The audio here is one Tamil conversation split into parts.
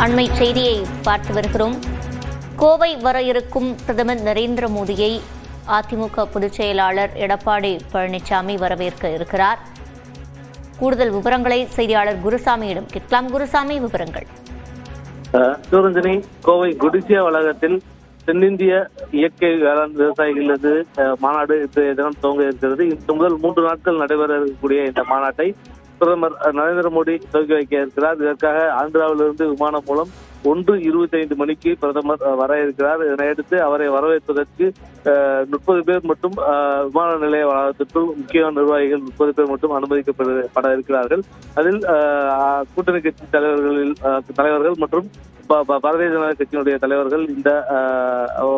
அண்மை செய்தியை பார்த்து வருகிறோம். கோவை வர இருக்கும் பிரதமர் நரேந்திர மோடியை அதிமுக பொதுச் செயலாளர் எடப்பாடி பழனிசாமி வரவேற்க இருக்கிறார். கூடுதல் விவரங்களை செய்தியாளர் குருசாமியிடம் கேட்கலாம். குருசாமி விவரங்கள். அஹ் கோவை குடிசியா வளாகத்தில் தென்னிந்திய இயற்கை வேளாண் விவசாயிகளது மாநாடு இன்றைய தினம் துவங்க இருக்கிறது. இன்று முதல் மூன்று நாட்கள் நடைபெற இருக்கக்கூடிய இந்த மாநாட்டை பிரதமர் நரேந்திர மோடி துவக்கி வைக்க இருக்கிறார். இதற்காக ஆந்திராவிலிருந்து விமானம் மூலம் ஒன்று இருபத்தி ஐந்து மணிக்கு பிரதமர் வர இருக்கிறார். இதனையடுத்து அவரை வரவேற்பதற்கு முப்பது பேர் மட்டும் விமான நிலைய வளாகத்திற்குள் முக்கிய நிர்வாகிகள் முப்பது பேர் மட்டும் அனுமதிக்கப்பட பட இருக்கிறார்கள். அதில் கூட்டணி கட்சி தலைவர்களில் தலைவர்கள் மற்றும் ப- ப- பாரதிய ஜனதா கட்சியினுடைய தலைவர்கள் இந்த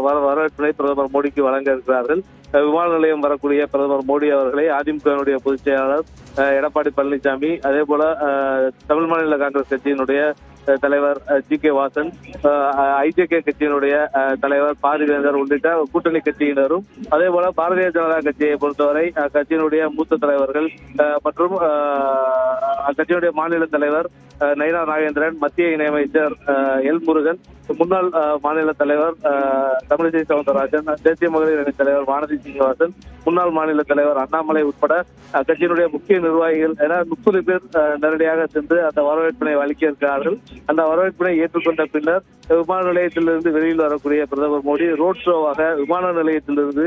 வர- வரவேற்பினை பிரதமர் மோடிக்கு வழங்க இருக்கிறார்கள். விமான நிலையம் வரக்கூடிய பிரதமர் மோடி அவர்களை அதிமுகவினுடைய பொதுச் செயலாளர் எடப்பாடி பழனிசாமி அதே போல தமிழ் மாநில காங்கிரஸ் கட்சியினுடைய தலைவர் ஜி கே வாசன் ஐஜேகே கட்சியினுடைய அஹ், தலைவர் பாரிவேந்தர் உள்ளிட்ட கூட்டணி கட்சியினரும் அதே போல பாரதிய ஜனதா கட்சியை பொறுத்தவரை அக்கட்சியினுடைய மூத்த தலைவர்கள் அஹ், மற்றும் அஹ், அக்கட்சியினுடைய மாநில தலைவர் நயினா நாகேந்திரன் மத்திய இணையமைச்சர் எல் முருகன் முன்னாள் மாநில தலைவர் தமிழிசை சவுந்தரராஜன் தேசிய மகளிர் அணி தலைவர் வானதி சீனிவாசன் முன்னாள் மாநில தலைவர் அண்ணாமலை உட்பட கட்சியினுடைய முக்கிய நிர்வாகிகள் என முப்பது பேர் நேரடியாக சென்று அந்த வரவேற்பினை அளிக்க இருக்கிறார்கள் அந்த வரவேற்பினை ஏற்றுக்கொண்ட பின்னர் விமான நிலையத்திலிருந்து வெளியில் வரக்கூடிய பிரதமர் மோடி ரோட் ஷோவாக விமான நிலையத்திலிருந்து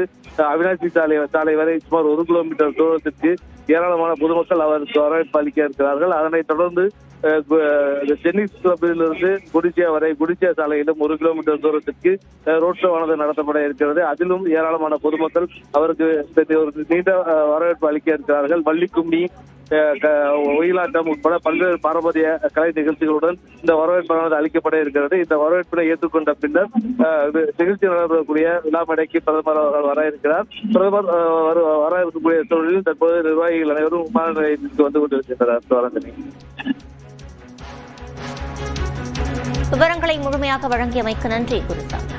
அவினாசி சாலை சாலை வரை சுமார் ஒரு கிலோமீட்டர் தூரத்திற்கு ஏராளமான பொதுமக்கள் அவருக்கு வரவேற்பு அளிக்க இருக்கிறார்கள். அதனைத் தொடர்ந்து டென்னிஸ் கிளப்பிலிருந்து குடிசியா வரை குடிசியா சாலையிலும் ஒரு கிலோமீட்டர் தூரத்திற்கு அஹ், ரோட் ஷோவானது நடத்தப்பட இருக்கிறது. அதிலும் ஏராளமான பொதுமக்கள் அவருக்கு ஒரு நீண்ட வரவேற்பு அளிக்க இருக்கிறார்கள். வள்ளிக்கும்மி ஒயிலாட்டம் உட்பட பல்வேறு பாரம்பரிய கலை நிகழ்ச்சிகளுடன் இந்த வரவேற்பானது அளிக்கப்பட இருக்கிறது. இந்த வரவேற்பினை ஏற்றுக்கொண்ட பின்னர் நிகழ்ச்சி நடைபெறக்கூடிய விழா மேடைக்கு பிரதமர் அவர்கள் வர இருக்கிறார். பிரதமர் வர- வர இருக்கக்கூடிய சூழலில் தற்போது நிர்வாகிகள் அனைவரும் விமான நிலையத்திற்கு வந்து கொண்டிருக்கின்றனர். விவரங்களை முழுமையாக வழங்கியமைக்கு நன்றி குருசாமி